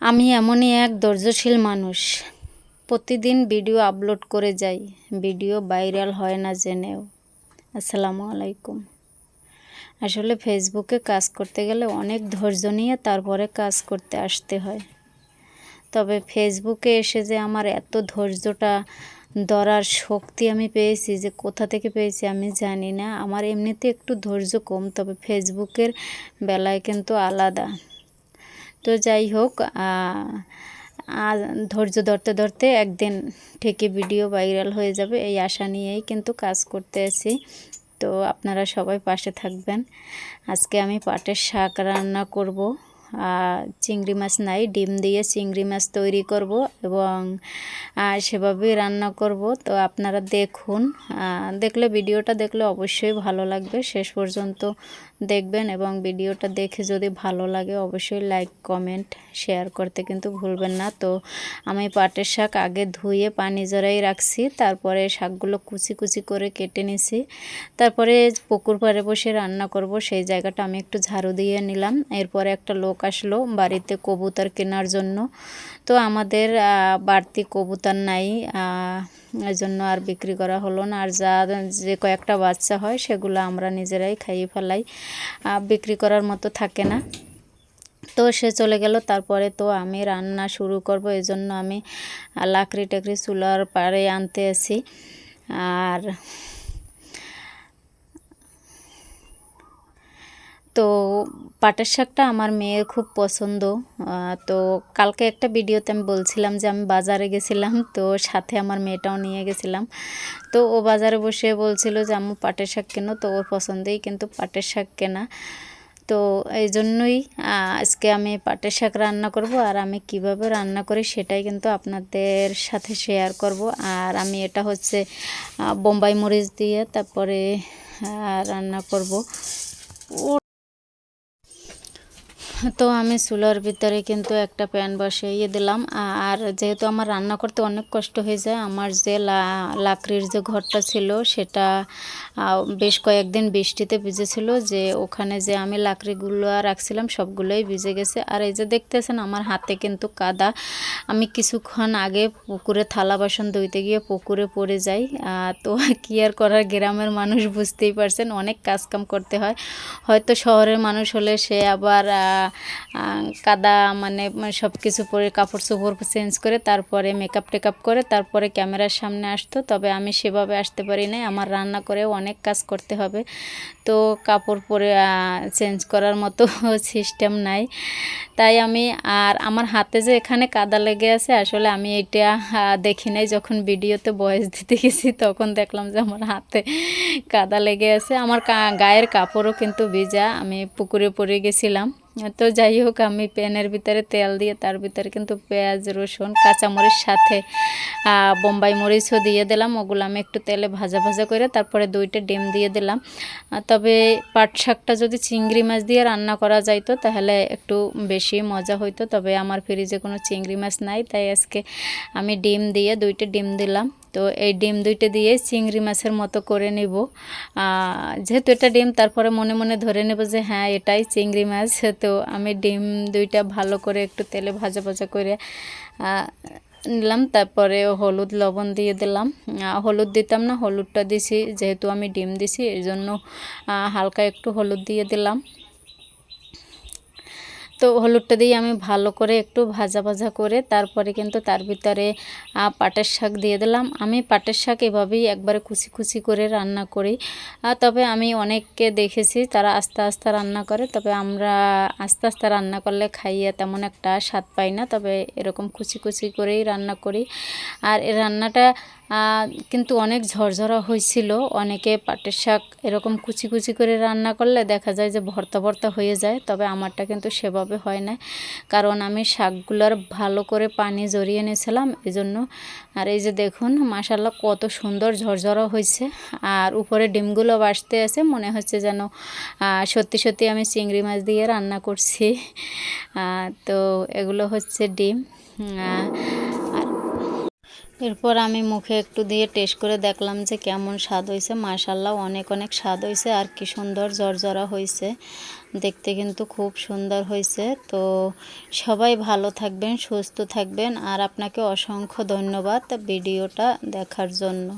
আমি এমনই এক ধৈর্যশীল মানুষ। প্রতিদিন ভিডিও আপলোড করে যাই, ভিডিও ভাইরাল হয় না জেনেও। আসসালামু আলাইকুম। আসলে ফেসবুকে কাজ করতে গেলে অনেক ধৈর্য নিয়ে তারপরে কাজ করতে আসতে হয়। তবে ফেসবুকে এসে যে আমার এত ধৈর্যটা ধরার শক্তি আমি পেয়েছি, যে কোথা থেকে পেয়েছি আমি জানি না। আমার এমনিতে একটু ধৈর্য কম, তবে ফেসবুকের বেলায় কিন্তু আলাদা। তো যাই হোক আর ধৈর্য ধরতে ধরতে একদিন ঠিকই ভিডিও ভাইরাল হয়ে যাবে এই আশা নিয়েই কিন্তু কাজ করতে আছি। তো আপনারা সবাই পাশে থাকবেন। আজকে আমি পাটের শাক রান্না করব চিংড়ি মাছ নাই, ডিম দিয়ে চিংড়ি মাছ তৈরি করব এবং সেভাবেই রান্না করব। তো আপনারা দেখুন দেখলে, ভিডিওটা দেখলে অবশ্যই ভালো লাগবে। শেষ পর্যন্ত দেখবেন এবং ভিডিওটা দেখে যদি ভালো লাগে অবশ্যই লাইক কমেন্ট শেয়ার করতে কিন্তু ভুলবেন না। তো আমি পাটের শাক আগে ধুয়ে পানি জড়াই রাখছি, তারপরে শাকগুলো কুচি কুচি করে কেটে নিছি। তারপরে পুকুর পাড়ে বসে রান্না করব, সেই জায়গাটা আমি একটু ঝাড়ু দিয়ে নিলাম। এরপরে একটা লোক আসলো বাড়িতে কবুতর কেনার জন্য। তো আমাদের বাড়তি কবুতর নাই জন্য আর বিক্রি করা হলো না। আর যা যে কয়েকটা বাচ্চা হয়, সেগুলো আমরা নিজেরাই খাইয়ে ফেলাই। বিক্রি করার মতো থাকে না। তো সে চলে গেল। তারপরে তো আমি রান্না শুরু করব। এই জন্য আমি লাকড়ি টাকড়ি চুলার পাড়ে আনতে আসি আর তো পাটের শাকটা আমার মেয়ের খুব পছন্দ। তো কালকে একটা ভিডিওতে আমি বলছিলাম যে আমি বাজারে গেছিলাম, তো সাথে আমার মেয়েটাও নিয়ে গেছিলাম। তো ও বাজারে বসে বলছিল যে আমি পাটের শাক কেনো? তো ওর পছন্দেই কিন্তু পাটের শাক কেনা। তো এই জন্যই আজকে আমি পাটের শাক রান্না করব আর আমি কীভাবে রান্না করি সেটাই কিন্তু আপনাদের সাথে শেয়ার করব। আর আমি এটা হচ্ছে বোম্বাই মরিচ দিয়ে তারপরে রান্না করব। তো আমি চুলার ভিতরে কিন্তু একটা প্যান বসিয়ে দিলাম। আর যেহেতু আমার রান্না করতে অনেক কষ্ট হয়ে যায় আমার যে লাকড়ির যে ঘরটা ছিল সেটা বেশ কয়েকদিন বৃষ্টিতে ভিজেছিল যে ওখানে যে আমি লাকড়িগুলো রাখছিলাম সবগুলোই ভিজে গেছে। আর এই যে দেখতেছেন আমার হাতে কিন্তু কাদা। আমি কিছুক্ষণ আগে পুকুরে থালা বাসন ধুইতে গিয়ে পুকুরে পড়ে যাই। তো কি আর করার, গ্রামের মানুষ বুঝতেই পারছেন, অনেক কাজকাম করতে হয়। হয়তো শহরের মানুষ হলে সে আবার কাদা মানে সব কিছু পরে কাপড় চোপড় চেঞ্জ করে তারপরে মেকআপ টেকআপ করে তারপরে ক্যামেরার সামনে আসতো। তবে আমি সেভাবে আসতে পারি নাই। আমার রান্না করেও অনেক কাজ করতে হবে। তো কাপড় পরে চেঞ্জ করার মতো সিস্টেম নাই। তাই আমি, আর আমার হাতে যে এখানে কাদা লেগে আছে, আসলে আমি এটা দেখি নাই। যখন ভিডিওতে বয়স দিতে গেছি, তখন দেখলাম যে আমার হাতে কাদা লেগে আছে। আমার গায়ের কাপড়ও কিন্তু ভিজা। আমি পুকুরে পড়ে গেছিলাম। তো যাই হোক, আমি প্যানের ভিতরে তেল দিয়ে, তার ভিতরে কিন্তু পেঁয়াজ, রসুন, কাঁচামরিচ সাথে বোম্বাই মরিচও দিয়ে দিলাম। ওগুলো আমি একটু তেলে ভাজা ভাজা করে তারপরে দুইটা ডিম দিয়ে দিলাম। তবে পাট শাকটা যদি চিংড়ি মাছ দিয়ে রান্না করা যাইতো, তাহলে একটু বেশি মজা হইতো। তবে আমার ফ্রিজে কোনো চিংড়ি মাছ নাই, তাই আজকে আমি ডিম দিয়ে দুইটা ডিম দিলাম। তো এই ডিম দুইটা দিয়ে চিংড়ি মাছের মতো করে নেব। যেহেতু এটা ডিম, তারপরে মনে মনে ধরে নেব যে হ্যাঁ এটাই চিংড়ি মাছ। তো আমি ডিম দুইটা ভালো করে একটু তেলে ভাজা ভাজা করে নিলাম। তারপরে হলুদ লবণ দিয়ে দিলাম। হলুদ দিতাম না, হলুদটা দিছি, যেহেতু আমি ডিম দিছি এই জন্য হালকা একটু হলুদ দিয়ে দিলাম। তো হলুদটা দিয়ে আমি ভালো করে একটু ভাজা ভাজা করে তারপরে কিন্তু তার ভিতরে পাটের শাক দিয়ে দিলাম। আমি পাটের শাক এভাবেই একবারে কুচি কুচি করে রান্না করি। তবে আমি অনেককে দেখেছি তারা আস্তে আস্তে রান্না করে, তবে আমরা আস্তে আস্তে রান্না করলে খাইয়ে তেমন একটা স্বাদ পাই না, তবে এরকম কুচি কুচি করেই রান্না করি। আর এই রান্নাটা কিন্তু অনেক ঝরঝরা হয়েছিল। অনেকে পাটের শাক এরকম কুচি কুচি করে রান্না করলে দেখা যায় যে ভর্তা ভর্তা হয়ে যায়, তবে আমারটা কিন্তু সেভাবে হয় না। কারণ আমি শাকগুলোর ভালো করে পানি জড়িয়ে নিয়েছিলাম এই জন্য আর এই যে দেখুন মাসাল্লাহ কত সুন্দর ঝরঝরা হয়েছে। আর উপরে ডিমগুলো বাসতে আছে, মনে হচ্ছে যেন সত্যি সত্যি আমি চিংড়ি মাছ দিয়ে রান্না করছি। তো এগুলো হচ্ছে ডিম। এরপর আমি মুখে একটু দিয়ে টেস্ট করে দেখলাম যে কেমন স্বাদ হয়েছে মাশাল্লাহ অনেক অনেক স্বাদ হয়েছে আর কি সুন্দর জরজরা হয়েছে দেখতে কিন্তু খুব সুন্দর হয়েছে তো সবাই ভালো থাকবেন, সুস্থ থাকবেন। আর আপনাকে অসংখ্য ধন্যবাদ ভিডিওটা দেখার জন্য।